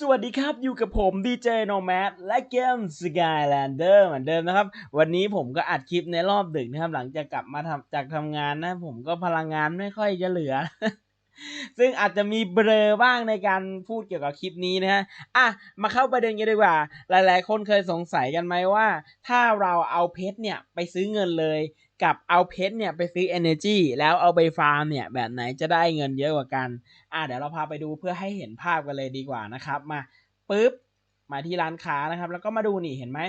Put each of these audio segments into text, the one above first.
สวัสดีครับ อยู่กับผมดีเจโนแมดและเกม Skylander เหมือนเดิมนะครับ วันนี้ผมก็อัดคลิปในรอบดึกนะครับ หลังจากกลับมาทำจากทำงานนะ ผมก็พลังงานไม่ค่อยจะเหลือ ซึ่งอาจจะมีเบลอบ้างในการพูดเกี่ยวกับคลิปนี้นะฮะอะ มาเข้าประเด็นกันดีกว่า หลาย ๆ คนเคยสงสัยกันไหมว่า ถ้าเราเอาเพชรเนี่ยไปซื้อเงินเลย กับเอาเพชรเนี่ยไปซื้อ energy แล้วเอาไปฟาร์มเนี่ย แบบไหนจะได้เงินเยอะกว่ากัน อะเดี๋ยวเราพาไปดูเพื่อให้เห็นภาพกันเลยดีกว่านะครับ มาปุ๊บมาที่ร้านค้านะครับ แล้วก็มาดูนี่เห็นไหม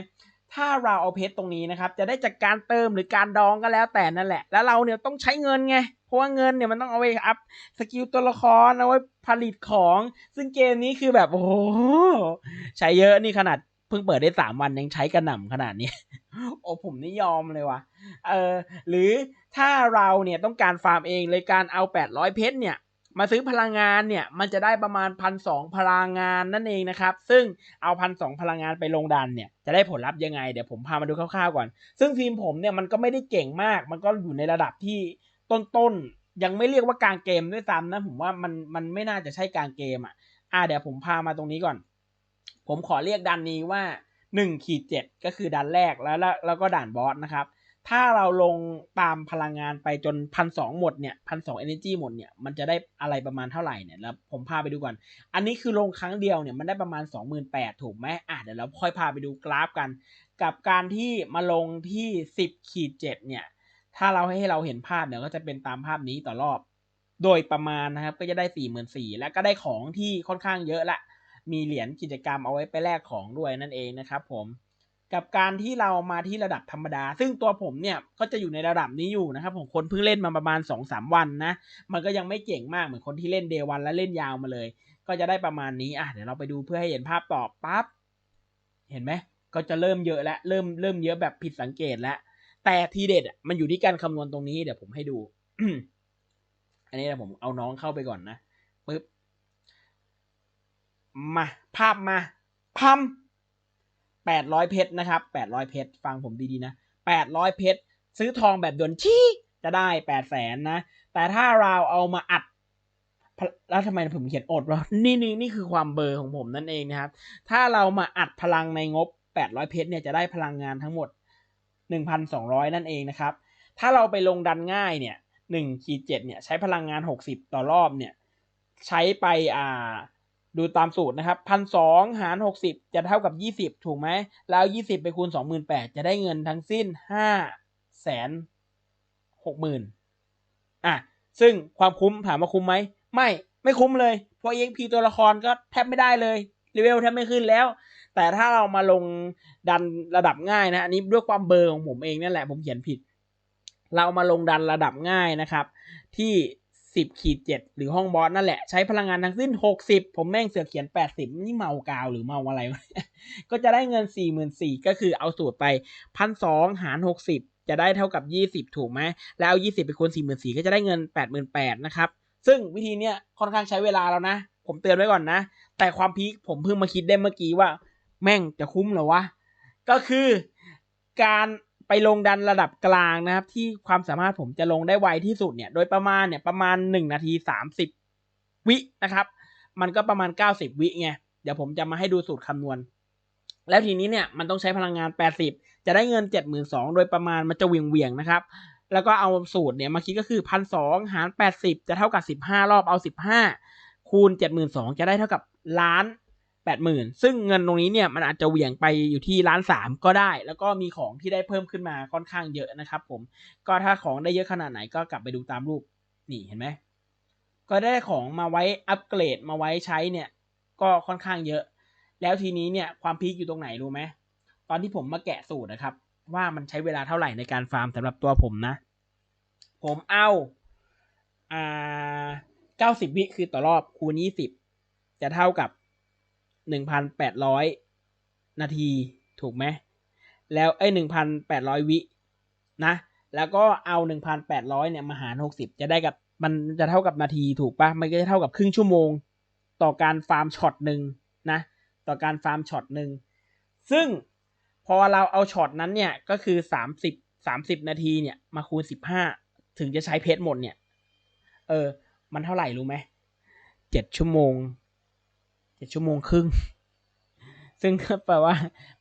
ถ้าเราเอาเพชรตรงนี้นะครับ จะได้จากการเติมหรือการดองก็แล้วแต่นั่นแหละ แล้วเราเนี่ยต้องใช้เงินไง เพราะว่าเงินเนี่ยมันต้องเอาไว้อัพสกิลตัวละครเอาไว้ผลิตของ ซึ่งเกมนี้คือแบบโอ้ใช้เยอะนี่ขนาดเพิ่งเปิดได้สามวันยังใช้กระหน่ำขนาดนี้ โอ้ผมนี่ยอมเลยว่ะ เออ หรือถ้าเราเนี่ยต้องการฟาร์มเองเลยการเอา 800 เพชรเนี่ยมาซื้อพลังงานเนี่ยมันจะได้ประมาณพันสองพลังงานนั่นเองนะครับ ซึ่งเอาพันสองพลังงานไปลงดันเนี่ยจะได้ผลลัพธ์ยังไง เดี๋ยวผมพามาดูคร่าวๆก่อน ซึ่งทีมผมเนี่ยมันก็ไม่ได้เก่งมาก มันก็อยู่ในระดับที่ต้นๆ ยังไม่เรียกว่ากลางเกมด้วยซ้ำนะ ผมว่ามันมันไม่น่าจะใช่กลางเกมอะอ่าเดี๋ยวผมพามาตรงนี้ก่อน ผมขอเรียกดันนี้ว่า 1ขีด7ก็คือดันแรกแล้วแล้วแล้วก็ด่านบอสนะครับ ถ้าเราลงตามพลังงานไปจนพันสองหมดเนี่ยพันสองเอเนจีหมดเนี่ยมันจะได้อะไรประมาณเท่าไหร่เนี่ยแล้วผมพาไปดูก่อน อันนี้คือลงครั้งเดียวเนี่ยมันได้ประมาณ 28,000ถูกไหมอะเดี๋ยวเราค่อยพาไปดูกราฟกัน กับการที่มาลงที่ 10ขีด7เนี่ยถ้าเราให้เราเห็นภาพเนี่ยก็จะเป็นตามภาพนี้ต่อรอบ โดยประมาณนะครับก็จะได้ 4 4 0 0 0แล้วก็ได้ของที่ค่อนข้างเยอะละ มีเหรียญกิจกรรมเอาไว้ไปแลกของด้วยนั่นเองนะครับผมกับการที่เรามาที่ระดับธรรมดา ซึ่งตัวผมเนี่ยก็จะอยู่ในระดับนี้อยู่นะครับผมคนเพิ่งเล่นมาประมาณ2อสวันนะ มันก็ยังไม่เก่งมากเหมือนคนที่เล่นเดวันและเล่นยาวมาเลย ก็จะได้ประมาณนี้อะเดี๋ยวเราไปดูเพื่อให้เห็นภาพต่อปั๊บเห็นไหมก็จะเริ่มเยอะแล้วเริ่มเริ่มเยอะแบบผิดสังเกตแล้วแต่ทีเด็ดมันอยู่ที่การคำนวณตรงนี้เดี๋ยวผมให้ดู อันนี้นะผมเอาน้องเข้าไปก่อนนะปึ๊บ มา ภาพมาพัมแปดร้อยเพชรนะครับแปดร้อยเพชรฟังผมดีๆนะแปดร้อยเพชรซื้อทองแบบด่วนชี้จะได้แปดแสนนะ แต่ถ้าเราเอามาอัดแล้วทำไมผมเขียนอดวะนี่นี่นี่คือความเบอร์ของผมนั่นเองนะครับ ถ้าเรามาอัดพลังในงบ 800 เพชรเนี่ยจะได้พลังงานทั้งหมด 1,200 นั่นเองนะครับ ถ้าเราไปลงดันง่ายเนี่ย1ขีด7เนี่ยใช้พลังงาน 60 ต่อรอบเนี่ย ใช้ไปอ่า ดูตามสูตรนะครับพันสองหารหกสิบจะเท่ากับยี่สิบถูกไหม แล้วยี่สิบไปคูณสองหมื่นแปดจะได้เงินทั้งสิ้นห้าแสนหกหมื่นอะ ซึ่งความคุ้มถามว่าคุ้มไหม ไม่ไม่คุ้มเลย เพราะ EXP ตัวละครก็แทบไม่ได้เลยเลเวลแทบไม่ขึ้นแล้ว แต่ถ้าเรามาลงดันระดับง่ายนะ อันนี้ด้วยความเบอร์ของผมเองนั่นแหละผมเขียนผิด เรามาลงดันระดับง่ายนะครับ ที่ 10ขีด7หรือห้องบอสนั่นแหละใช้พลังงานทั้งสิ้น 60 ผมแม่งเสือเขียน 80 นี่เมากาวหรือเมาอะไร ก็จะได้เงิน 44,000ก็คือเอาสูตรไป 1,200 หาร 60 จะได้เท่ากับ 20 ถูกไหมแล้วเอา 20 ไปคูณ44,000ก็จะได้เงิน 88,000นะครับ ซึ่งวิธีเนี้ยค่อนข้างใช้เวลาแล้วนะ ผมเตือนไว้ก่อนนะ แต่ความพีคผมเพิ่งมาคิดได้เมื่อกี้ว่า แม่งจะคุ้มหรอวะก็คือการ ไปลงดันระดับกลางนะครับ ที่ความสามารถผมจะลงได้ไวที่สุดเนี่ย โดยประมาณเนี่ยประมาณ 1 นาที 30 วินะครับ มันก็ประมาณ 90 วิไงเดี๋ยวผมจะมาให้ดูสูตรคำนวณ แล้วทีนี้เนี่ยมันต้องใช้พลังงาน 80 จะได้เงิน 72,000โดยประมาณมันจะเวียงเวียงนะครับ แล้วก็เอาสูตรเนี่ยมาคิดก็คือ1,200หาร 80 จะเท่ากับ 15 รอบเอา 15 คูณ 72,000จะได้เท่ากับล้าน แปดหมื่นซึ่งเงินตรงนี้เนี่ยมันอาจจะเหวี่ยงไปอยู่ที่ล้านสามก็ได้ แล้วก็มีของที่ได้เพิ่มขึ้นมาค่อนข้างเยอะนะครับผมก็ถ้าของได้เยอะขนาดไหนก็กลับไปดูตามรูปนี่เห็นไหมก็ได้ของมาไว้อัปเกรดมาไว้ใช้เนี่ยก็ค่อนข้างเยอะ แล้วทีนี้เนี่ยความพีคอยู่ตรงไหนรู้ไหมตอนที่ผมมาแกะสูตรนะครับ ว่ามันใช้เวลาเท่าไหร่ในการฟาร์มสำหรับตัวผมนะ ผมเอาอ่าเก้าสิบวิคือต่อรอบคูณยี่สิบจะเท่ากับ หนึ่งพันแปดร้อยนาทีถูกไหมแล้วไอ้หนึ่งพันแปดร้อยวินะ แล้วก็เอาหนึ่งพันแปดร้อยเนี่ยมาหารหกสิบจะได้กับมันจะเท่ากับนาทีถูกปะมันก็จะเท่ากับครึ่งชั่วโมง ต่อการฟาร์มช็อตหนึ่งนะ ต่อการฟาร์มช็อตหนึ่งซึ่งพอเราเอาช็อตนั้นเนี่ยก็คือสามสิบสามสิบนาทีเนี่ยมาคูณสิบห้าถึงจะใช้เพชรหมดเนี่ย เออ มันเท่าไหร่รู้ไหมเจ็ดชั่วโมง เจ็ดชั่วโมงครึ่ง ซึ่งก็แปลว่า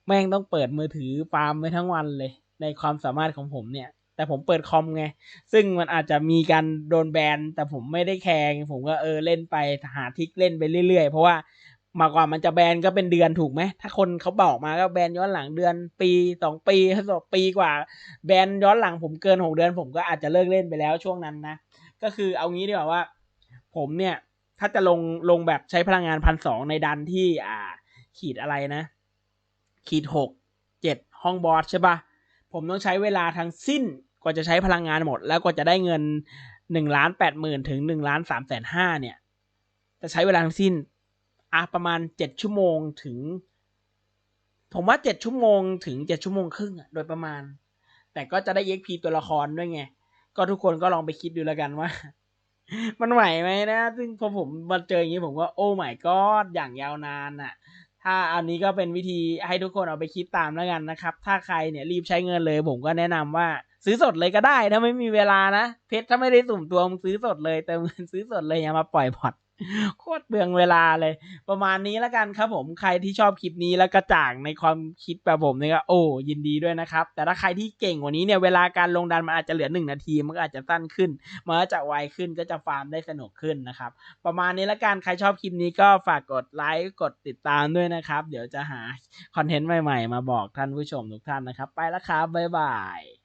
แม่งต้องเปิดมือถือฟาร์มไว้ทั้งวันเลย ในความสามารถของผมเนี่ย แต่ผมเปิดคอมไง ซึ่งมันอาจจะมีการโดนแบน แต่ผมไม่ได้แคร์ไงผมก็เออเล่นไปหาทิกเล่นไปเรื่อยๆ เพราะว่ามากกว่ามันจะแบนก็เป็นเดือนถูกไหม ถ้าคนเขาบอกมาก็แบนย้อนหลังเดือนปีสองปีสองปีกว่า แบนย้อนหลังผมเกินหกเดือน ผมก็อาจจะเลิกเล่นไปแล้วช่วงนั้นนะ ก็คือเอางี้ดีกว่าว่า ผมเนี่ย ถ้าจะลงลงแบบใช้พลังงานพันสองในดันที่อ่า ขีดอะไรนะ ขีดหกเจ็ดห้องบอสใช่ปะผมต้องใช้เวลาทั้งสิ้นกว่าจะใช้พลังงานหมด แล้วกว่าจะได้เงินหนึ่งล้านแปดหมื่นถึงหนึ่งล้านสามแสนห้าเนี่ย จะใช้เวลาทั้งสิ้นอะประมาณเจ็ดชั่วโมงถึง ผมว่าเจ็ดชั่วโมงถึงเจ็ดชั่วโมงครึ่งโดยประมาณ แต่ก็จะได้ EXP ตัวละครด้วยไง ก็ทุกคนก็ลองไปคิดดูแล้วกันว่า มันไหวไหมนะ ซึ่งพอผมมาเจออย่างนี้ผมก็โอ้ไม่ก็อย่างยาวนานอะถ้าอันนี้ก็เป็นวิธีให้ทุกคนเอาไปคิดตามแล้วกันนะครับ ถ้าใครเนี่ยรีบใช้เงินเลย ผมก็แนะนำว่าซื้อสดเลยก็ได้ ถ้าไม่มีเวลานะ เพชรถ้าไม่ได้สุ่มตัวมึงซื้อสดเลยเติมเงินซื้อสดเลยอย่ามาปล่อยพอร์ต โคตรเบืองเวลาเลย ประมาณนี้แล้วกันครับผมใครที่ชอบคลิปนี้แล้วกระจ่างในความคิดแบบผมเนี่ยก็โอ้ยินดีด้วยนะครับ แต่ถ้าใครที่เก่งกว่านี้เนี่ยเวลาการลงดันมันอาจจะเหลือหนึ่งนาทีมันก็อาจจะสั้นขึ้นมันก็จะไวขึ้นก็จะฟาร์มได้สนุกขึ้นนะครับ ประมาณนี้แล้วกันใครชอบคลิปนี้ก็ฝากกดไลค์กดติดตามด้วยนะครับ เดี๋ยวจะหาคอนเทนต์ใหม่ ๆ มาบอกท่านผู้ชมทุกท่านนะครับ ไปแล้วครับบ๊ายบาย